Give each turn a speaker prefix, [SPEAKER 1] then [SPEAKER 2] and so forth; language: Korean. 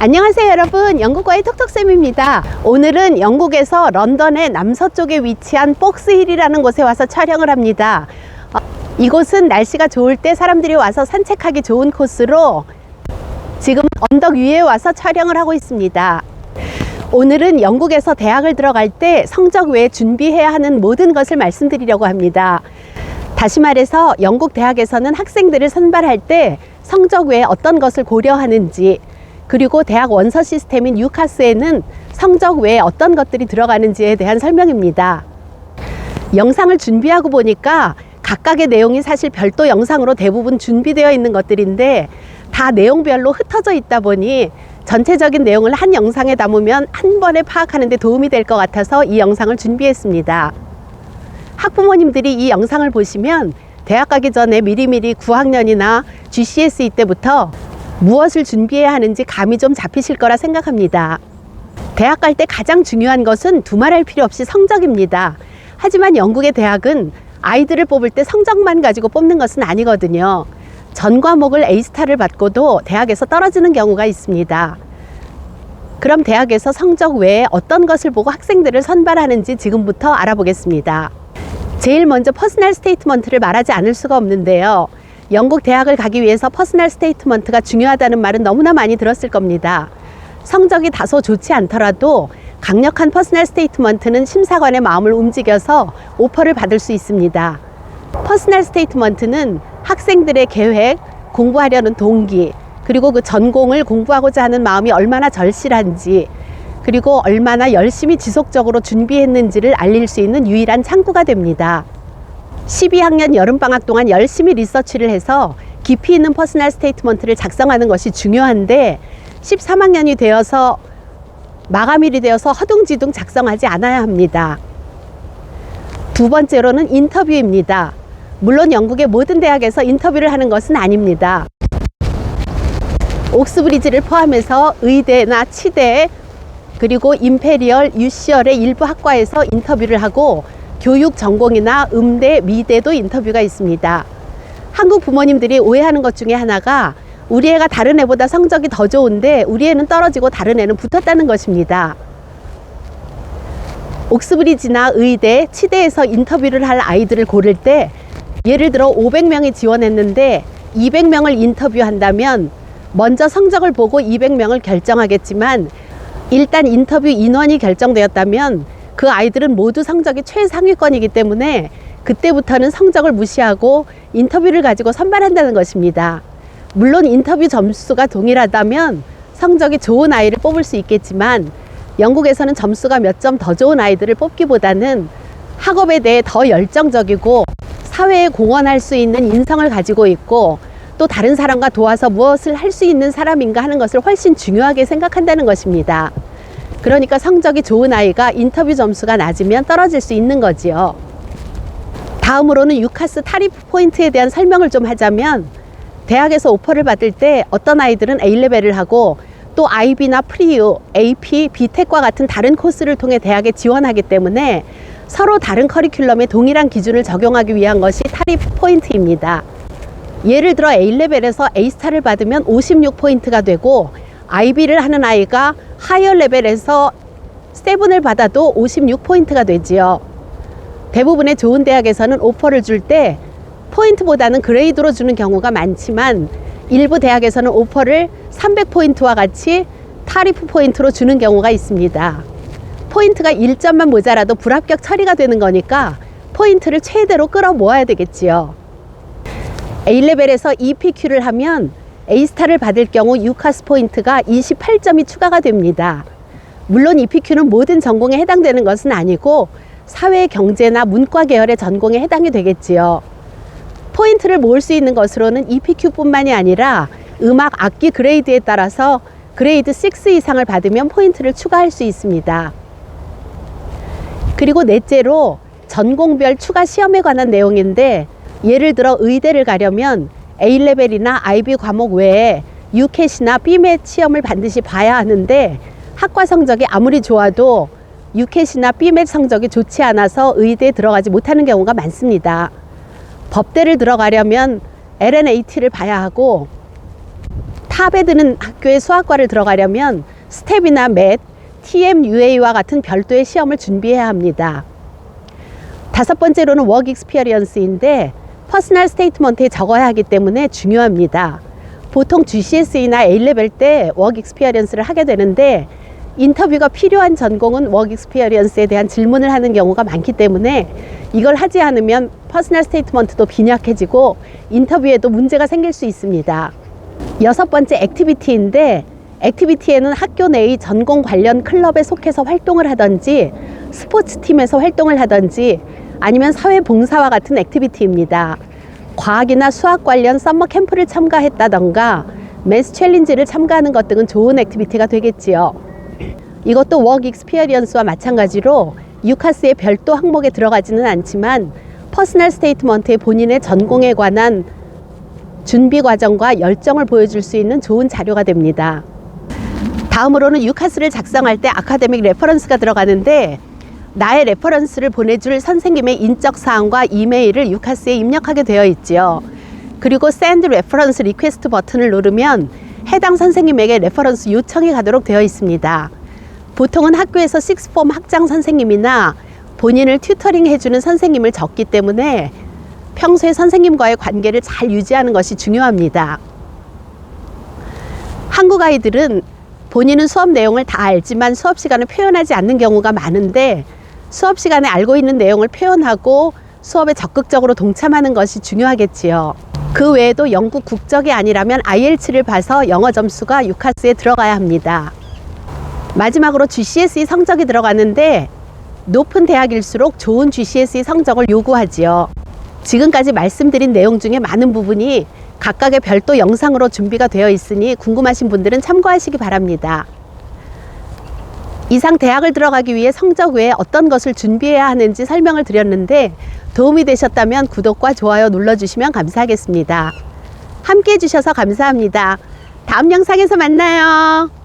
[SPEAKER 1] 안녕하세요 여러분. 영국과의 톡톡쌤입니다. 오늘은 영국에서 런던의 남서쪽에 위치한 폭스힐이라는 곳에 와서 촬영을 합니다. 어, 이곳은 날씨가 좋을 때 사람들이 와서 산책하기 좋은 코스로 지금 언덕 위에 와서 촬영을 하고 있습니다. 오늘은 영국에서 대학을 들어갈 때 성적 외에 준비해야 하는 모든 것을 말씀드리려고 합니다. 다시 말해서 영국 대학에서는 학생들을 선발할 때 성적 외에 어떤 것을 고려하는지 그리고 대학 원서 시스템인 유카스에는 성적 외에 어떤 것들이 들어가는지에 대한 설명입니다. 영상을 준비하고 보니까 각각의 내용이 사실 별도 영상으로 대부분 준비되어 있는 것들인데 다 내용별로 흩어져 있다 보니 전체적인 내용을 한 영상에 담으면 한 번에 파악하는 데 도움이 될 것 같아서 이 영상을 준비했습니다. 학부모님들이 이 영상을 보시면 대학 가기 전에 미리미리 9학년이나 GCSE 때부터 무엇을 준비해야 하는지 감이 좀 잡히실 거라 생각합니다. 대학 갈 때 가장 중요한 것은 두말할 필요 없이 성적입니다. 하지만 영국의 대학은 아이들을 뽑을 때 성적만 가지고 뽑는 것은 아니거든요. 전 과목을 A스타를 받고도 대학에서 떨어지는 경우가 있습니다. 그럼 대학에서 성적 외에 어떤 것을 보고 학생들을 선발하는지 지금부터 알아보겠습니다. 제일 먼저 퍼스널 스테이트먼트를 말하지 않을 수가 없는데요. 영국 대학을 가기 위해서 퍼스널 스테이트먼트가 중요하다는 말은 너무나 많이 들었을 겁니다. 성적이 다소 좋지 않더라도 강력한 퍼스널 스테이트먼트는 심사관의 마음을 움직여서 오퍼를 받을 수 있습니다. 퍼스널 스테이트먼트는 학생들의 계획, 공부하려는 동기, 그리고 그 전공을 공부하고자 하는 마음이 얼마나 절실한지, 그리고 얼마나 열심히 지속적으로 준비했는지를 알릴 수 있는 유일한 창구가 됩니다. 12학년 여름방학 동안 열심히 리서치를 해서 깊이 있는 퍼스널 스테이트먼트를 작성하는 것이 중요한데 13학년이 되어서 마감일이 되어서 허둥지둥 작성하지 않아야 합니다. 두 번째로는 인터뷰입니다. 물론 영국의 모든 대학에서 인터뷰를 하는 것은 아닙니다. 옥스브리지를 포함해서 의대나 치대 그리고 임페리얼, 유시얼의 일부 학과에서 인터뷰를 하고 교육 전공이나 음대, 미대도 인터뷰가 있습니다. 한국 부모님들이 오해하는 것 중에 하나가 우리 애가 다른 애보다 성적이 더 좋은데 우리 애는 떨어지고 다른 애는 붙었다는 것입니다. 옥스브리지나 의대, 치대에서 인터뷰를 할 아이들을 고를 때 예를 들어 500명이 지원했는데 200명을 인터뷰한다면 먼저 성적을 보고 200명을 결정하겠지만 일단 인터뷰 인원이 결정되었다면 그 아이들은 모두 성적이 최상위권이기 때문에 그때부터는 성적을 무시하고 인터뷰를 가지고 선발한다는 것입니다. 물론 인터뷰 점수가 동일하다면 성적이 좋은 아이를 뽑을 수 있겠지만 영국에서는 점수가 몇 점 더 좋은 아이들을 뽑기보다는 학업에 대해 더 열정적이고 사회에 공헌할 수 있는 인성을 가지고 있고 또 다른 사람과 도와서 무엇을 할 수 있는 사람인가 하는 것을 훨씬 중요하게 생각한다는 것입니다. 그러니까 성적이 좋은 아이가 인터뷰 점수가 낮으면 떨어질 수 있는 거지요. 다음으로는 유카스 타리프 포인트에 대한 설명을 좀 하자면 대학에서 오퍼를 받을 때 어떤 아이들은 A레벨을 하고 또 IB나 프리유, AP, B텍과 같은 다른 코스를 통해 대학에 지원하기 때문에 서로 다른 커리큘럼에 동일한 기준을 적용하기 위한 것이 타리프 포인트입니다. 예를 들어 A레벨에서 A스타를 받으면 56포인트가 되고 IB를 하는 아이가 하이어 레벨에서 세븐을 받아도 56포인트가 되지요. 대부분의 좋은 대학에서는 오퍼를 줄 때 포인트보다는 그레이드로 주는 경우가 많지만 일부 대학에서는 오퍼를 300포인트와 같이 타리프 포인트로 주는 경우가 있습니다. 포인트가 1점만 모자라도 불합격 처리가 되는 거니까 포인트를 최대로 끌어 모아야 되겠지요. A레벨에서 EPQ를 하면 A스타를 받을 경우 유카스 포인트가 28점이 추가가 됩니다. 물론 EPQ는 모든 전공에 해당되는 것은 아니고 사회, 경제나 문과 계열의 전공에 해당이 되겠지요. 포인트를 모을 수 있는 것으로는 EPQ뿐만이 아니라 음악 악기 그레이드에 따라서 그레이드 6 이상을 받으면 포인트를 추가할 수 있습니다. 그리고 넷째로 전공별 추가 시험에 관한 내용인데 예를 들어 의대를 가려면 A레벨이나 IB 과목 외에 UCAT이나 BMAT 시험을 반드시 봐야 하는데 학과 성적이 아무리 좋아도 UCAT이나 BMAT 성적이 좋지 않아서 의대에 들어가지 못하는 경우가 많습니다. 법대를 들어가려면 LNAT를 봐야 하고 탑에 드는 학교의 수학과를 들어가려면 스텝이나 맷, TMUA와 같은 별도의 시험을 준비해야 합니다. 다섯 번째로는 워크 익스피리언스인데 퍼스널 스테이트먼트에 적어야 하기 때문에 중요합니다. 보통 GCSE나 A레벨 때 워크 익스피리언스를 하게 되는데 인터뷰가 필요한 전공은 워크 익스피리언스에 대한 질문을 하는 경우가 많기 때문에 이걸 하지 않으면 퍼스널 스테이트먼트도 빈약해지고 인터뷰에도 문제가 생길 수 있습니다. 여섯 번째 액티비티인데 액티비티에는 학교 내의 전공 관련 클럽에 속해서 활동을 하든지 스포츠 팀에서 활동을 하든지 아니면 사회 봉사와 같은 액티비티입니다. 과학이나 수학 관련 썸머 캠프를 참가했다던가 매스 챌린지를 참가하는 것 등은 좋은 액티비티가 되겠지요. 이것도 워크 익스피리언스와 마찬가지로 유카스의 별도 항목에 들어가지는 않지만 퍼스널 스테이트먼트의 본인의 전공에 관한 준비 과정과 열정을 보여줄 수 있는 좋은 자료가 됩니다. 다음으로는 유카스를 작성할 때 아카데믹 레퍼런스가 들어가는데 나의 레퍼런스를 보내줄 선생님의 인적 사항과 이메일을 유카스에 입력하게 되어 있지요. 그리고 Send Reference Request 버튼을 누르면 해당 선생님에게 레퍼런스 요청이 가도록 되어 있습니다. 보통은 학교에서 식스폼 학장 선생님이나 본인을 튜터링 해주는 선생님을 적기 때문에 평소에 선생님과의 관계를 잘 유지하는 것이 중요합니다. 한국 아이들은 본인은 수업 내용을 다 알지만 수업 시간에 표현하지 않는 경우가 많은데 수업 시간에 알고 있는 내용을 표현하고 수업에 적극적으로 동참하는 것이 중요하겠지요. 그 외에도 영국 국적이 아니라면 IELTS를 봐서 영어 점수가 유카스에 들어가야 합니다. 마지막으로 GCSE 성적이 들어가는데 높은 대학일수록 좋은 GCSE 성적을 요구하지요. 지금까지 말씀드린 내용 중에 많은 부분이 각각의 별도 영상으로 준비가 되어 있으니 궁금하신 분들은 참고하시기 바랍니다. 이상 대학을 들어가기 위해 성적 외에 어떤 것을 준비해야 하는지 설명을 드렸는데 도움이 되셨다면 구독과 좋아요 눌러주시면 감사하겠습니다. 함께 해주셔서 감사합니다. 다음 영상에서 만나요.